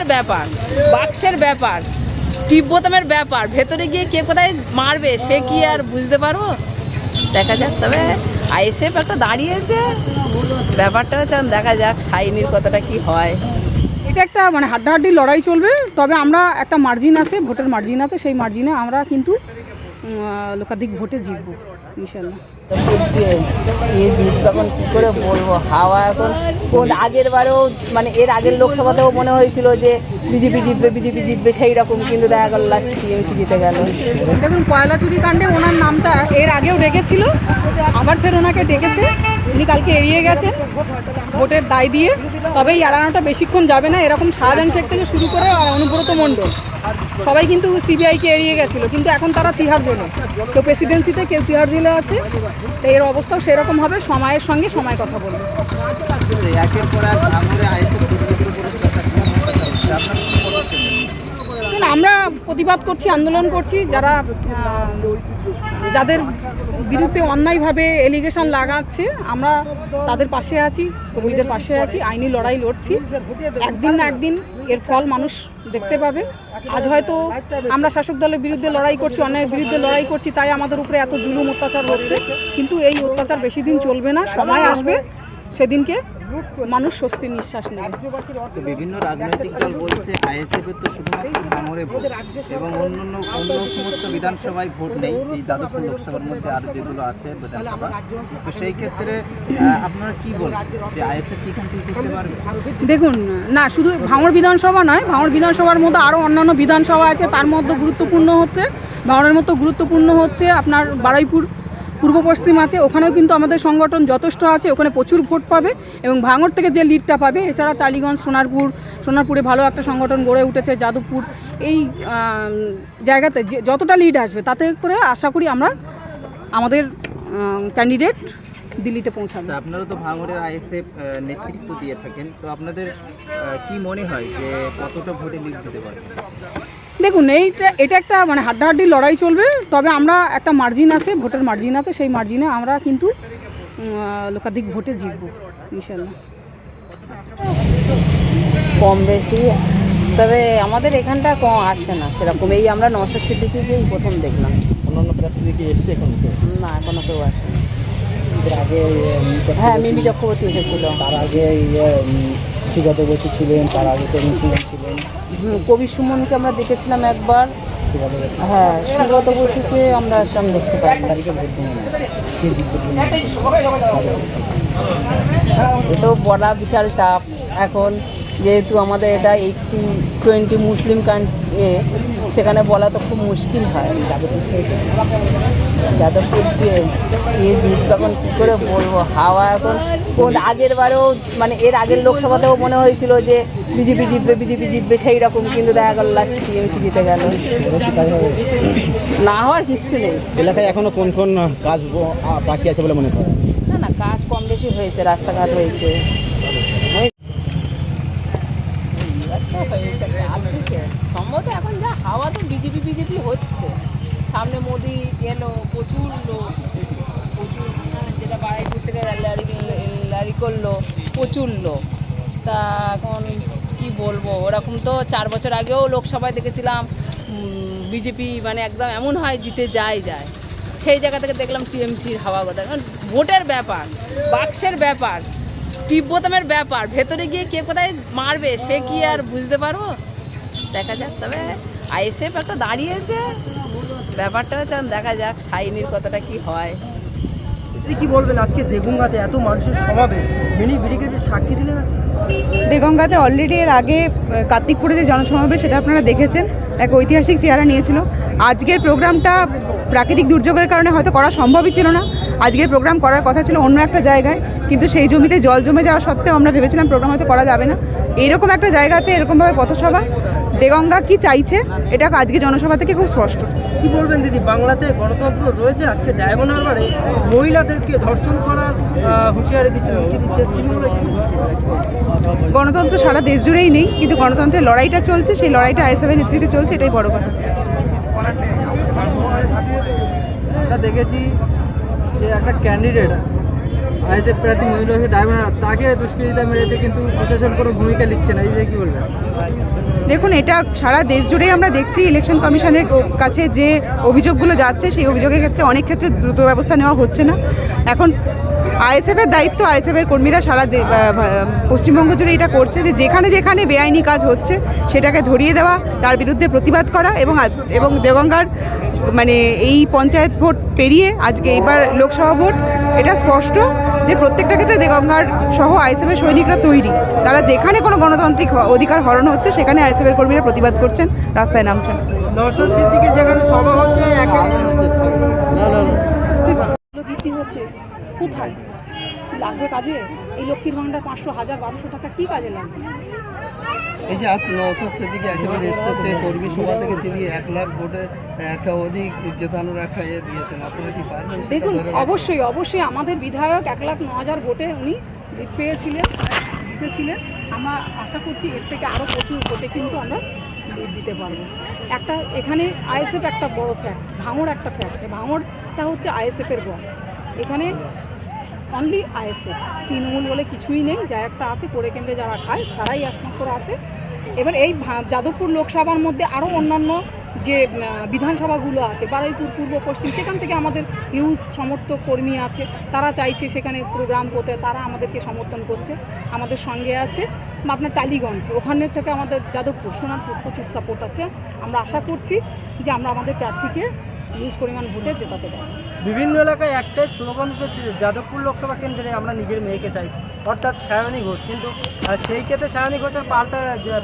ভোটের ব্যাপার, বাক্সের ব্যাপার, তিব্বতমের ব্যাপার, ভেতরে গিয়ে কে কোথায় মারবে সে কি আর বুঝতে পারব? দেখা যাক, তবে আইএসএফ একটা দাঁড়িয়েছে। ব্যাপারটা হচ্ছে, দেখা যাক সাইনির কথাটা কি হয়। এটা একটা মানে হাড্ডাহাড্ডি লড়াই চলবে, তবে আমরা একটা মার্জিন আছে, ভোটের মার্জিন আছে, সেই মার্জিনে আমরা কিন্তু লোকাধিক ভোটে জিতবো, ইনশাল্লাহ। এ জিত তখন কী করে বলব? হাওয়া এখন কোন আগের বারেও মানে এর আগের লোকসভাতেও মনে হয়েছিল যে বিজেপি জিতবে বিজেপি জিতবে, সেই রকম, কিন্তু দেখা গেল লাস্ট টিএমসি জিতে গেল। দেখুন কয়লা চুরি কাণ্ডে ওনার নামটা এর আগেও ডেকেছিল, আবার ফের ওনাকে ডেকেছে। উনি কালকে এড়িয়ে গেছেন ভোটের দায় দিয়ে। তবে এই এড়ানোটা বেশিক্ষণ যাবে না। এরকম শাহজাহান শেখ থেকে শুরু করে আর অনুব্রত মণ্ডল। সবাই কিন্তু সিবিআইকে এড়িয়ে গেছিল। কিন্তু এখন তারা তিহার জেলে তো প্রেসিডেন্সিতে, কেউ তিহার জেলে আছে। তো এর অবস্থাও সেরকম হবে। সময়ের সঙ্গে সময় কথা বলবে। দেখুন, আমরা প্রতিবাদ করছি আন্দোলন করছি যারা যাদের বিরুদ্ধে অন্যায়ভাবে এলিগেশন লাগাচ্ছে আমরা তাদের পাশে আছি কর্মীদের পাশে আছি আইনি লড়াই লড়ছি। একদিন না একদিন এর ফল মানুষ দেখতে পাবে। আজ হয়তো আমরা শাসক দলের বিরুদ্ধে লড়াই করছি অন্যায়ের বিরুদ্ধে লড়াই করছি তাই আমাদের উপরে এত জুলুম অত্যাচার হচ্ছে। কিন্তু এই অত্যাচার বেশি দিন চলবে না সময় আসবে। সেদিনকে মানুষ স্বস্তির নিঃশ্বাস নেবে। বিভিন্ন রাজনৈতিক দল বলছে আইএসএফ এর তো শুধুমাত্র ভোট এবং অন্যান্য অন্য সমস্ত বিধানসভায় ভোট নেই এই যাদবপুর লোকসভার মধ্যে আর যেগুলো আছে বিধানসভা। তো সেই ক্ষেত্রে আপনারা কি বলেন যে আইএসএফ কি এখান থেকে জিততে পারবে? দেখুন না শুধু ভাঙড় বিধানসভা নয় ভাঙড় বিধানসভার মধ্যে আরও অন্যান্য বিধানসভা আছে তার মধ্যে গুরুত্বপূর্ণ হচ্ছে ভাঙড়ের মতো গুরুত্বপূর্ণ হচ্ছে আপনার বারুইপুর পূর্ব পশ্চিম আছে, ওখানেও কিন্তু আমাদের সংগঠন যথেষ্ট আছে, ওখানে প্রচুর ভোট পাবে এবং ভাঙড় থেকে যে লিডটা পাবে, এছাড়া টালিগঞ্জ, সোনারপুর, সোনারপুরে ভালো একটা সংগঠন গড়ে উঠেছে, যাদবপুর, এই জায়গাতে যে যতটা লিড আসবে, তাতে করে আশা করি আমরা আমাদের ক্যান্ডিডেট দিল্লিতে পৌঁছাবে। আচ্ছা আপনারা তো ভাঙড়ের আইএসএফ নেতৃত্ব দিয়ে থাকেন, তো আপনাদের কি মনে হয় যে কতটা ভোটে লিড হতে পারে? দেখুন এইটা এটা একটা মানে হাড্ডাহাড্ডি লড়াই চলবে তবে আমরা একটা মার্জিন আছে ভোটের মার্জিন আছে সেই মার্জিনে আমরা কিন্তু লোকাধিক ভোটে জিতবো ইনশাল্লাহ কম বেশি তবে আমাদের এখানটা কম আসে না সেরকম এই আমরা নশো সিদ্দিকিকেই প্রথম দেখলাম। অন্যান্য প্রার্থী কি এসছে এখন না এখনও কেউ আসে না আগে হ্যাঁ মিমি চক্রবর্তী এসেছিল। তার আগে সুগত বসে ছিলেন তার আগে কবি সুমন ছিলেন। কবি সুমনকে আমরা দেখেছিলাম একবার। হ্যাঁ সুগত বসুকে আমরা আসলাম দেখতে পাই। তো বলা বিশাল টাফ। এখন যেহেতু আমাদের এটা এইটটি টোয়েন্টি মুসলিম কান্ট্রি সেখানে বলা তো খুব মুশকিল হয়। যাদবপুর দিয়ে এ জিতবে এখন কী করে বলব? হাওয়া এখন কোন আগের বারেও মানে এর আগের লোকসভাতেও মনে হয়েছিল যে বিজেপি জিতবে বিজেপি জিতবে সেই রকম কিন্তু দেখা গেল লাস্ট টিএমসি জিতে গেল। না হওয়ার কিচ্ছু নেই। এলাকায় এখনও কোন কোন কাজ বাকি আছে বলে মনে করেন? না না কাজ কম বেশি হয়েছে রাস্তাঘাট হয়েছে। এইবার তো এখন যা হাওয়া তো বিজেপি বিজেপি হচ্ছে। সামনে মোদি এলো, প্রচুর লোক, প্রচুর মানে যেটা বাড়াইপুর থেকে র্যালি র্যালি করল, প্রচুর লোক। তা এখন কি বলব? ওরকম তো চার বছর আগেও লোকসভায় দেখেছিলাম বিজেপি মানে একদম এমন হয় জিতে যায় যায়। সেই জায়গা থেকে দেখলাম টিএমসির হাওয়া কথা। কারণ ভোটের ব্যাপার, বাক্সের ব্যাপার, তিব্বতমের ব্যাপার, ভেতরে গিয়ে কে কোথায় মারবে, সে কি আর বুঝতে পারব? দেখা যাক। তবে আইএসএফ একটা দাঁড়িয়েছে। ব্যাপারটা হচ্ছে দেখা যাক সাইনির কথাটা কি হয়। আপনি কি বলবেন? আজকে দেগুঙ্গাতে এত মানুষের সমাবেশ। মিনি ব্রিগেডের সাক্ষী দিলেন আজকে দেগঙ্গাতে অলরেডি এর আগে কার্তিকপুরে যে জনসমাবেশ সেটা আপনারা দেখেছেন। এক ঐতিহাসিক চেহারা নিয়েছিল। আজকের প্রোগ্রামটা প্রাকৃতিক দুর্যোগের কারণে হয়তো করা সম্ভবই ছিল না। আজকের প্রোগ্রাম করার কথা ছিল অন্য একটা জায়গায়। কিন্তু সেই জমিতে জল জমে যাওয়া সত্ত্বেও আমরা ভেবেছিলাম প্রোগ্রাম হয়তো করা যাবে না। এরকম একটা জায়গাতে এরকমভাবে পথসভা দেগঙ্গা কি চাইছে? এটা আজকে জনসভা থেকে খুব স্পষ্ট। কি বলবেন দিদি? বাংলাতে গণতন্ত্র রয়েছে আজকে ডায়মন্ড মহিলাদেরকে ধর্ষণ করার হুঁশিয়ারি দিচ্ছে গণতন্ত্র সারা দেশ জুড়েই নেই কিন্তু গণতন্ত্রের লড়াইটা চলছে সেই লড়াইটা আইএসএফের নেতৃত্বে চলছে এটাই বড় কথা। দেখেছি যে একটা ক্যান্ডিডেট আইএসএফ প্রার্থী মহিলা ড্রাইভার তাকে দুষ্কৃতিতা মেরেছে, কিন্তু প্রশাসন কোনো ভূমিকা নিচ্ছে না। এই কি বলবেন? দেখুন, এটা সারা দেশ জুড়েই আমরা দেখছি ইলেকশন কমিশনের কাছে যে অভিযোগগুলো যাচ্ছে, সেই অভিযোগের ক্ষেত্রে অনেক ক্ষেত্রে দ্রুত ব্যবস্থা নেওয়া হচ্ছে না। এখন আইএসএফের দায়িত্ব আইএসএফের কর্মীরা সারা পশ্চিমবঙ্গ জুড়ে এটা করছে যে যেখানে যেখানে বেআইনি কাজ হচ্ছে সেটাকে ধরিয়ে দেওয়া তার বিরুদ্ধে প্রতিবাদ করা এবং আজ- এবং দেগঙ্গার মানে এই পঞ্চায়েত ভোট পেরিয়ে আজকে এইবার লোকসভা ভোট এটা স্পষ্ট যে প্রত্যেকটা ক্ষেত্রে দেগঙ্গার সহ আইএসএফের সৈনিকরা তৈরি। তারা যেখানে কোনো গণতান্ত্রিক অধিকার হরণ হচ্ছে সেখানে আইএসএফের কর্মীরা প্রতিবাদ করছেন রাস্তায় নামছেন। সভা হচ্ছে কোথায়? লাগবে কাজে? এই লক্ষ্মীর ভাঙার পাঁচশো হাজার বারোশো টাকা কি কাজে লাগবে? এই যে আজ নওসাদ সেদিকে একেবারে এসেছে কর্মী সভা থেকে তিনি এক লাখ ভোটে একটা অধিক জেতানোর একটা ইয়ে দিয়েছেন। আপনারা কি পারবেন দেখুন অবশ্যই অবশ্যই আমাদের বিধায়ক এক লাখ ন হাজার ভোটে উনি পেয়েছিলেন জিতেছিলেন। আমরা আশা করছি এর থেকে আরও প্রচুর ভোটে কিন্তু আমরা দিতে পারব। একটা এখানে আইএসএফ একটা বড় ফ্যাক্ট ভাঙড় একটা ফ্যাক্ট ভাঙড়টা হচ্ছে আইএসএফের গড় এখানে অনলি আইএসএফ তৃণমূল বলে কিছুই নেই, যা একটা আছে, করে কেন্দ্রে যারা খায়, তারাই একমাত্র আছে। এবার এই যাদবপুর লোকসভার মধ্যে আরও অন্যান্য যে বিধানসভাগুলো আছে, বারুইপুর, পূর্ব, পশ্চিম, সেখান থেকে আমাদের হিউজ সমর্থক কর্মী আছে। তারা চাইছে সেখানে প্রোগ্রাম করতে, তারা আমাদেরকে সমর্থন করছে, আমাদের সঙ্গে আছে। আপনার টালিগঞ্জ, ওখানে থেকে আমাদের যাদবপুর, সোনারপুর প্রচুর সাপোর্ট আছে। আমরা আশা করছি যে আমরা আমাদের প্রার্থীকে হিউজ পরিমাণ ভোটে জেতাতে পারব। বিভিন্ন এলাকায় একটাই স্লোগান উঠেছে যে যাদবপুর লোকসভা কেন্দ্রে আমরা নিজের মেয়েকে চাই। অর্থাৎ সায়নী ঘোষ। কিন্তু সেই ক্ষেত্রে সায়নী ঘোষের পাল্টা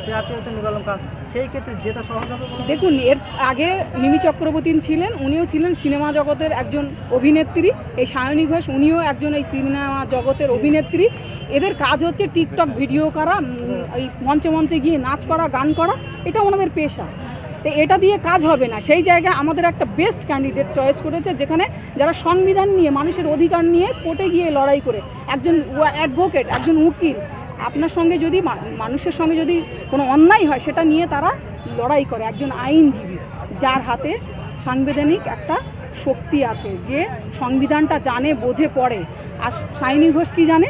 প্রার্থী হচ্ছে নুর আলম খান সেই ক্ষেত্রে যেটা সহজ হবে দেখুন, এর আগে মিমি চক্রবর্তী ছিলেন, উনিও ছিলেন সিনেমা জগতের একজন অভিনেত্রী। এই সায়নী ঘোষ, উনিও একজন এই সিনেমা জগতের অভিনেত্রী। এদের কাজ হচ্ছে টিকটক ভিডিও করা এই মঞ্চে মঞ্চে গিয়ে নাচ করা, গান করা। এটা ওনাদের পেশা। তো এটা দিয়ে কাজ হবে না। সেই জায়গায় আমাদের একটা বেস্ট ক্যান্ডিডেট চয়েস করেছে যেখানে যারা সংবিধান নিয়ে মানুষের অধিকার নিয়ে কোর্টে গিয়ে লড়াই করে। একজন অ্যাডভোকেট একজন উকিল আপনার সঙ্গে যদি মানুষের সঙ্গে যদি কোনো অন্যায় হয় সেটা নিয়ে তারা লড়াই করে। একজন আইনজীবী যার হাতে সাংবিধানিক একটা শক্তি আছে যে সংবিধানটা জানে বোঝে পড়ে। আর সাইনি ঘোষ কি জানে?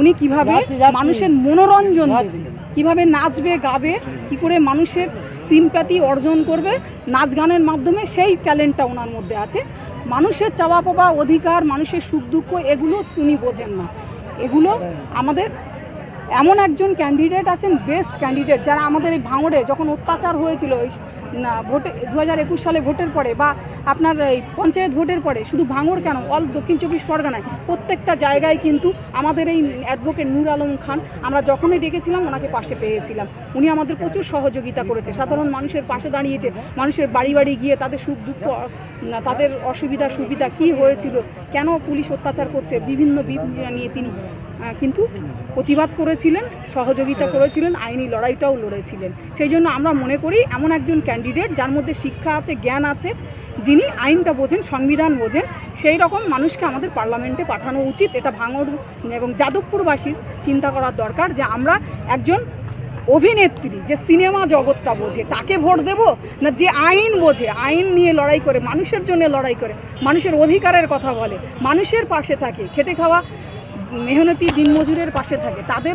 উনি কীভাবে মানুষের মনোরঞ্জন কীভাবে নাচবে, গাবে, কি করে মানুষের সিম্প্যাথি অর্জন করবে, নাচ গানের মাধ্যমে সেই ট্যালেন্টটা ওনার মধ্যে আছে। মানুষের চাওয়া পাওয়া, অধিকার, মানুষের সুখ দুঃখ, এগুলো উনি বোঝেন না। এগুলো আমাদের এমন একজন ক্যান্ডিডেট আছেন বেস্ট ক্যান্ডিডেট যারা আমাদের এই ভাঙড়ে যখন অত্যাচার হয়েছিল ভোটে দু হাজার একুশ সালে ভোটের পরে বা আপনার এই পঞ্চায়েত ভোটের পরে, শুধু ভাঙড় কেন? অল দক্ষিণ চব্বিশ পরগনায়। প্রত্যেকটা জায়গায় কিন্তু আমাদের এই অ্যাডভোকেট নূর আলম খান, আমরা যখনই ডেকেছিলাম, ওনাকে পাশে পেয়েছিলাম। উনি আমাদের প্রচুর সহযোগিতা করেছে। সাধারণ মানুষের পাশে দাঁড়িয়েছে। মানুষের বাড়ি বাড়ি গিয়ে তাদের সুখ দুঃখ, তাদের অসুবিধা, সুবিধা কি হয়েছিল? কেন পুলিশ অত্যাচার করছে? বিভিন্ন বিধি নিয়ে তিনি কিন্তু প্রতিবাদ করেছিলেন, সহযোগিতা করেছিলেন, আইনি লড়াইটাও লড়েছিলেন। সেই জন্য আমরা মনে করি এমন একজন ক্যান্ডিডেট যার মধ্যে শিক্ষা আছে, জ্ঞান আছে, যিনি আইনটা বোঝেন, সংবিধান বোঝেন, সেই রকম মানুষকে আমাদের পার্লামেন্টে পাঠানো উচিত। এটা ভাঙড় এবং যাদবপুরবাসীর চিন্তা করার দরকার যে আমরা একজন অভিনেত্রী যে সিনেমা জগৎটা বোঝে, তাকে ভোট দেব না যে আইন বোঝে? আইন নিয়ে লড়াই করে, মানুষের জন্য লড়াই করে, মানুষের অধিকারের কথা বলে, মানুষের পাশে থাকে, খেটে খাওয়া মেহনতি দিনমজুরের পাশে থাকে, তাদের